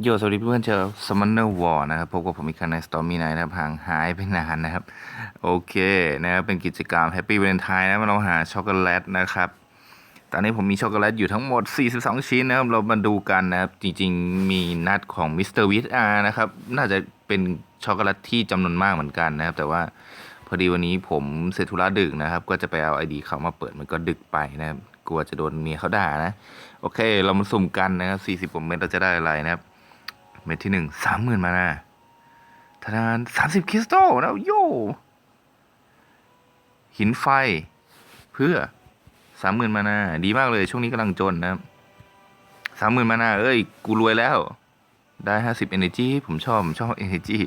โยสวัสดีเพื่อนๆชาว Summoner War นะครับพบกับผมอีกครั้งใน Stormy Night นะครับห่างหายไปนานนะครับ โอเคนะครับเป็นกิจกรรม Happy Valentine นะเราหาช็อกโกแลตนะครับ ตอนนี้ผมมีช็อกโกแลตอยู่ทั้งหมด 42 ชิ้นนะครับ เรามาดูกันนะครับ จริงๆ มีนัดของ Mr. w i t R นะครับ น่าจะเป็นช็อกโกแลตที่จำนวนมากเหมือนกันนะครับ แต่ว่าพอดีวันนี้ผมเสร็จธุระดึกนะครับ ก็จะไปเอา ID เขามาเปิดมันก็ดึกไปนะครับกลัวจะโดนเมียเขาด่านะ โอเค เรามาสุ่มกันนะครับ40กว่าเม็ดเราจะได้อะไรนะครับ เม็ดที่หนึ่งสามหมื่นมานาธนานสามสิบคริสตัลนะโย หินไฟ เพื่อสามหมื่นมานาดีมากเลย ช่วงนี้กำลังจนนะครับสามหมื่นมานาเอ้ย กูรวยแล้ว ได้ห้าสิบ energy ผมชอบ ผมชอบ energy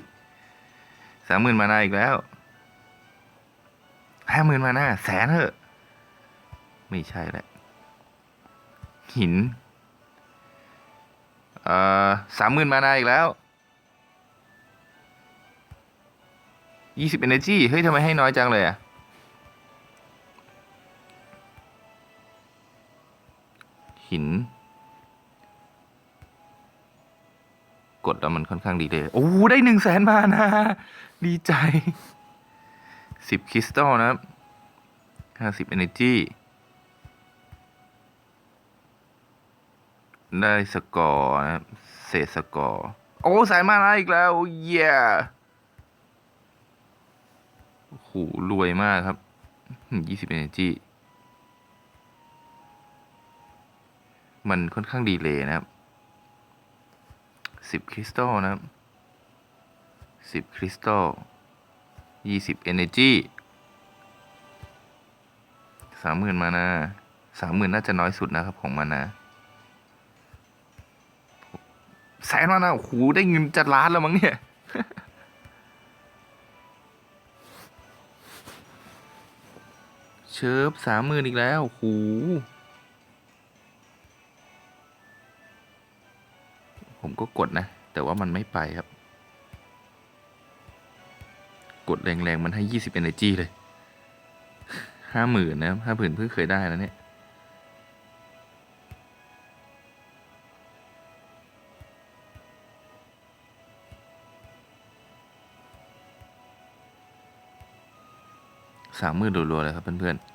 สามหมื่นมานาอีกแล้วห้าหมื่นมานาแสนเถอะ ไม่ใช่แหละหิน เอ่อสามหมื่นมานาอีกแล้วยี่สิบ energy เฮ้ยทำไมให้น้อยจังเลยอะหิน กดแล้วมันค่อนข้างดีเลย โอ้ ได้หนึ่งแสนมานะ ดีใจสิบคริสตัลนะครับห้าสิบ energy ได้สกอร์นะครับเศษสกอร์ โอ้สายมานาอีกแล้วเย้โอ้โหรวยมากครับยี่สิบ energy มันค่อนข้างดีเลยนะครับสิบคริสตัลนะครับสิบคริสตัลยี่สิบ energy สามหมื่นมานาสามหมื่นน่าจะน้อยสุดนะครับของมานา แสนมานะโอ้โหได้เงินจะล้านแล้วมั้งเนี่ยเชิบสามหมื่นอีกแล้วโอ้โหผมก็กดนะ แต่ว่ามันไม่ไปครับ กดแรงๆ มันให้ยี่สิบ energy เลยห้าหมื่นนะห้าหมื่นเพิ่งเคยได้แล้วเนี่ย สามมื่นรัวๆเลยครับเพื่อนๆ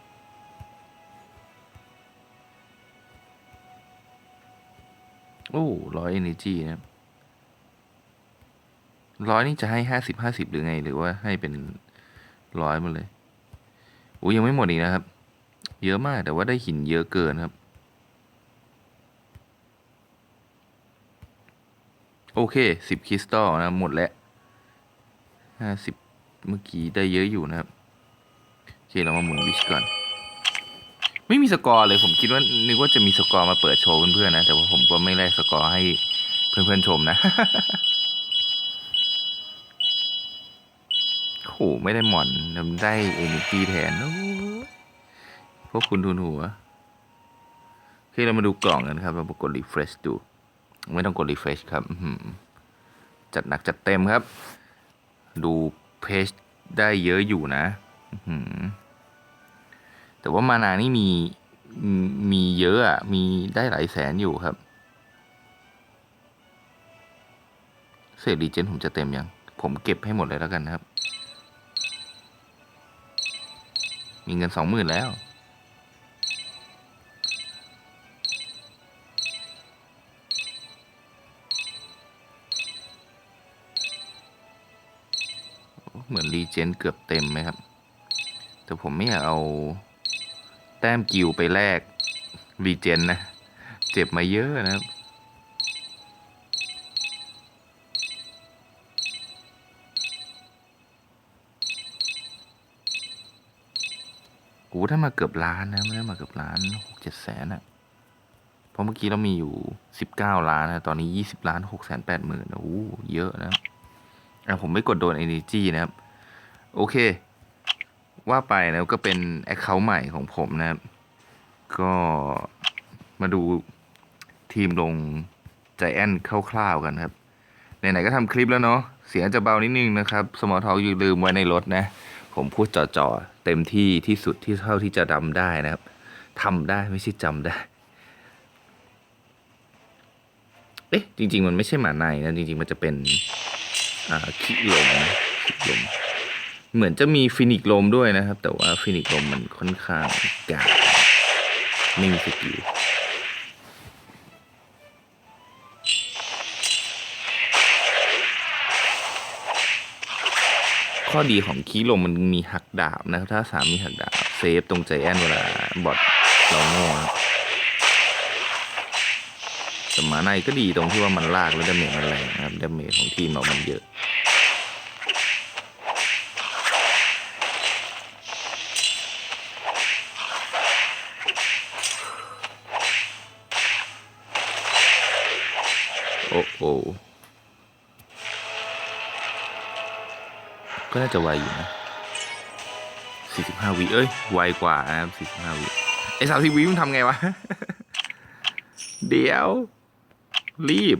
โอ้ร้อย energy นะร้อยนี่จะให้ห้าสิบห้าสิบหรือไง หรือว่าให้เป็นร้อยมาเลยโอ้ยังไม่หมดอีกนะครับ เยอะมากแต่ว่าได้หินเยอะเกินครับ โอเคสิบคริสตัลนะ หมดแล้วห้าสิบเมื่อกี้ได้เยอะอยู่นะครับ เคเรามาหมุนวิชก่อน ไม่มีสกอร์เลยผมคิดว่านึกว่าจะมีสกอร์มาเปิดโชว์เพื่อนๆนะ แต่ว่าผมก็ไม่แลกสกอร์ให้เพื่อนๆชมนะโอ้ไม่ได้หมอนได้เอเนจีแทนพวกคุณทุนหัวโอเคเรามาดูกล่องกันครับ เรากด refresh ดู ไม่ต้องกด refresh ครับจัดหนักจัดเต็มครับ ดูเพจได้เยอะอยู่นะ อื แต่ว่ามานานี่มีมีเยอะอะ มีได้หลายแสนอยู่ครับ เศษรีเจนผมจะเต็มยัง ผมเก็บให้หมดเลยแล้วกันนะครับ มีเงินสองหมื่นแล้ว เหมือนรีเจนเกือบเต็มไหมครับ แต่ผมไม่อยากเอา แต้มกิวไปแลกรีเจนนะ เจ็บมาเยอะนะครับโอ้ถ้ามาเกือบล้านนะ ไม่ได้มาเกือบล้านหกเจ็ดแสนอะเพราะเมื่อกี้เรามีอยู่สิบเก้าล้านนะ ตอนนี้ยี่สิบล้านหกแสนแปดหมื่นโอ้เยอะนะอะผมไม่กดโดน energy นะครับ โอเค ว่าไปแล้วก็เป็น Account ใหม่ของผมนะครับ ก็มาดูทีมลงใจแอนคร่าวๆกันครับไหนๆก็ทำคลิปแล้วเนาะเสียงจะเบานิดนึงนะครับ สมอทออยู่ลืมไว้ในรถนะ ผมพูดจ่อๆ เต็มที่ที่สุดที่เท่าที่จะดำได้นะครับทำได้ไม่ใช่จำได้ เอ๊ะ จริง ๆ มันไม่ใช่หมาในนะ จริง ๆ มันจะเป็น อ่าขี้ลมนะขี้ลม เหมือนจะมีฟินิกลมด้วยนะครับ แต่ว่าฟินิกลมมันค่อนข้างกากไม่มีสกิลข้อดีของคีลมมันมีหักดาบนะครับ ถ้าสามมีหักดาบ เซฟตรงใจแอนเวลาบอทเราโง่แต่มาในก็ดีตรงที่ว่ามันลากแล้วดาเมจมันแรงนะครับดาเมจของทีมเรามันเยอะ โอ้โหก็น่าจะไวอยู่นะ 45 วิ เอ้ย ไวกว่านะครับ 45 วิ ไอ้30 วิมันทำไงวะ เดี๋ยว รีบ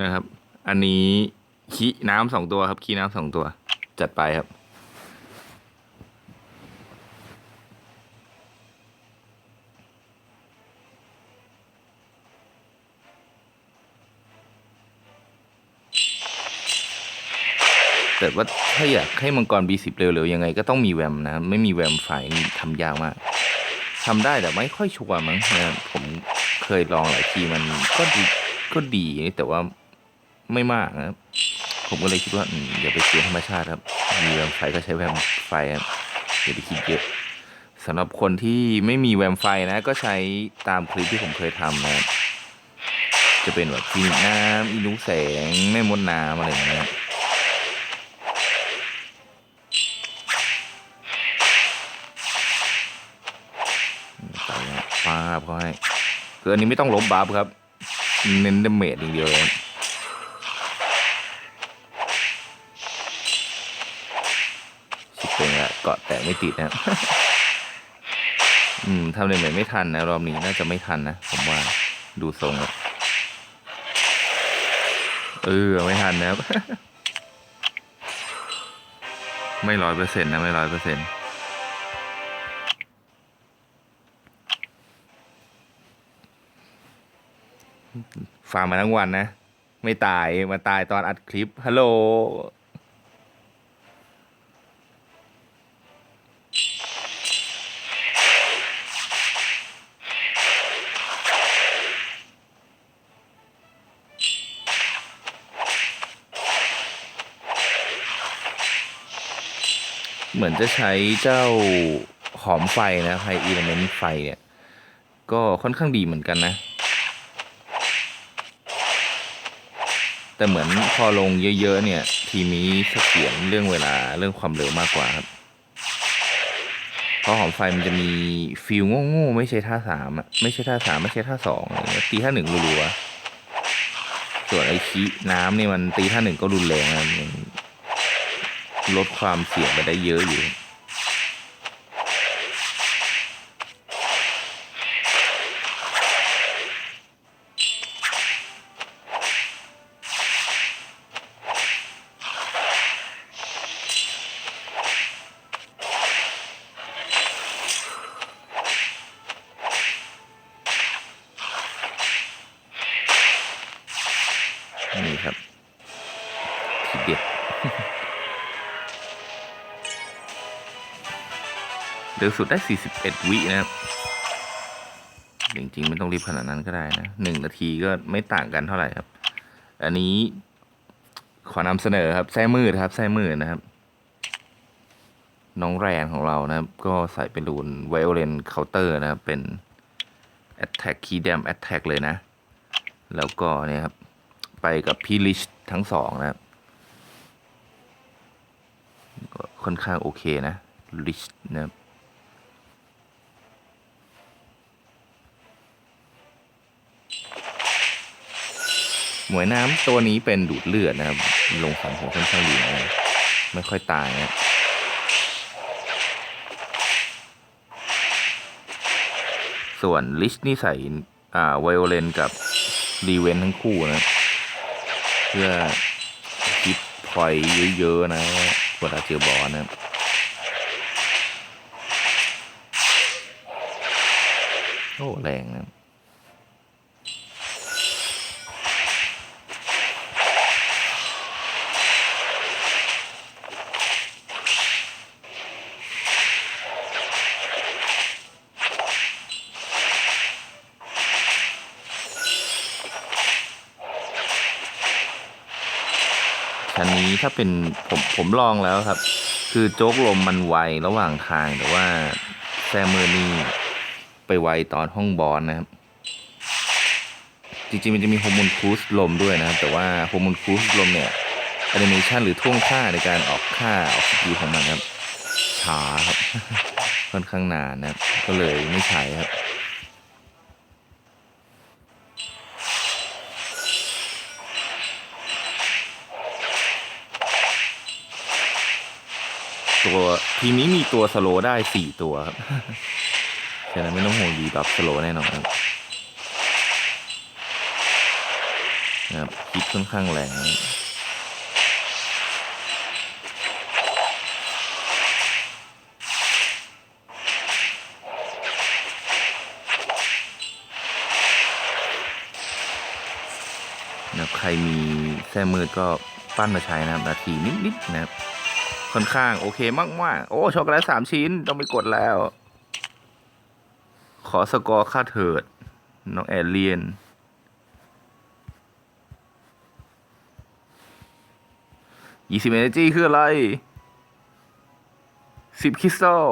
นะครับ อันนี้ขี้น้ำสองตัวครับขี้น้ำสองตัว จัดไปครับ แต่ว่าถ้าอยากให้มังกร B10 เร็วๆยังไงก็ต้องมีแวมนะ ไม่มีแวมไฟนี่ทำยากมากทำได้แต่ไม่ค่อยชัวร์มั้งนะผมเคยลองหลายทีมันก็ดีก็ดีแต่ว่าไม่มากนะครับผมก็เลยคิดว่าอย่าไปเสียธรรมชาติครับ มีแวมไฟก็ใช้แวมไฟครับอย่าไปคิดเยอะสำหรับคนที่ไม่มีแวมไฟนะ ก็ใช้ตามคลิปที่ผมเคยทำนะจะเป็นแบบฟินิกน้ำอินุแสงแม่มดน้ำอะไรอย่างเงี้ย ไปนะป้าบเขาให้ คืออันนี้ไม่ต้องลบบัฟครับ เน้นดาเมจอย่างเดียวเลยชิบเป็นละเกาะแตะไม่ติดนะอืมทำดาเมจไม่ทันนะ รอบนี้น่าจะไม่ทันนะ ผมว่าดูทรงแล้วเออไม่ทันนะครับ ไม่ร้อยเปอร์เซ็นต์นะ ไม่ร้อยเปอร์เซ็นต์ ฟาร์มมาทั้งวันนะ ไม่ตายมาตายตอนอัดคลิป ฮัลโหล เหมือนจะใช้เจ้าหอมไฟนะไฮอีเลเมนต์ไฟเนี่ย ก็ค่อนข้างดีเหมือนกันนะ แต่เหมือนพอลงเยอะๆเนี่ย ทีมนี้เสถียรเรื่องเวลาเรื่องความเร็วมากกว่าครับ เพราะหอมไฟมันจะมีฟิลโง่ๆไม่ใช่ท่าสามอะไม่ใช่ท่าสามไม่ใช่ท่าสองอะไรเงี้ยตีท่าหนึ่งรัวๆส่วนไอ้คีน้ำเนี่ยมันตีท่าหนึ่งก็รุนแรงนะลดความเสี่ยงไปได้เยอะอยู่ ร็วสุดได้ 41 วินะครับจริงๆ ไม่ต้องรีบขนาดนั้นก็ได้นะหนึ่งนาทีก็ไม่ต่างกันเท่าไหร่ครับ อันนี้ขอนำเสนอครับแส้มืดครับแส้มืดนะครับ น้องแรนของเรานะครับ ก็ใส่เป็นรูนไวโอเลนเคาน์เตอร์นะครับ เป็น Attack Key Dam Attack เลยนะ แล้วก็เนี่ยครับ ไปกับพี่ลิชทั้งสองนะครับค่อนข้างโอเคนะลิชนะครับ มวยน้ำตัวนี้เป็นดูดเลือดนะครับ ลงสังหัวค่อนข้างดีนะไม่ค่อยตายนะส่วนลิชนี่ใส่อ่าไวโอเลนกับรีเวนทั้งคู่นะ เพื่อคิดพอยเยอะๆนะเวลาเจอบอลนะโอ้แรงนะ นนี้ถ้าเป็นผมผมลองแล้วครับ คือโจ๊กลมมันไวระหว่างทางแต่ว่าแซมเมอร์นี่ไปไวตอนห้องบอลนะครับ จริงๆมันจะมีโฮมูลคูสลมด้วยนะครับ แต่ว่าโฮมูลคูสลมเนี่ยแอนิเมชันหรือท่วงท่าในการออกค่าออกสกิลของมันครับช้าครับค่อนข้างนานนะครับก็เลยไม่ใช้ครับ ตัวทีมนี้มีตัวสโลได้สี่ตัวครับฉะนั้นไม่ต้องห่วงดีแบบสโลแน่นอนครับนะครับคิดค่อนข้างแรงนะครับนะครับใครมีแส้มืดก็ปั้นมาใช้นะครับ นาทีนิดๆนะครับ ค่อนข้างโอเคมากมากๆโอ้ช็อกโกแลตสามชิ้นต้องไปกดแล้ว ขอสกอร์ค่าเถิด น้องแอลเลียนยี่สิบเอเนจีคืออะไรสิบคริสตัล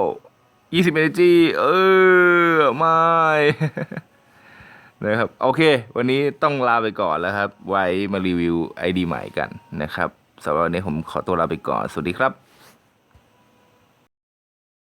ยี่สิบเอเนจีเออ ไม่ นะครับ โอเค วันนี้ต้องลาไปก่อนแล้วครับ ไว้มารีวิวไอดีใหม่กันนะครับสำหรับวันนี้ผมขอตัวลาไปก่อน สวัสดีครับ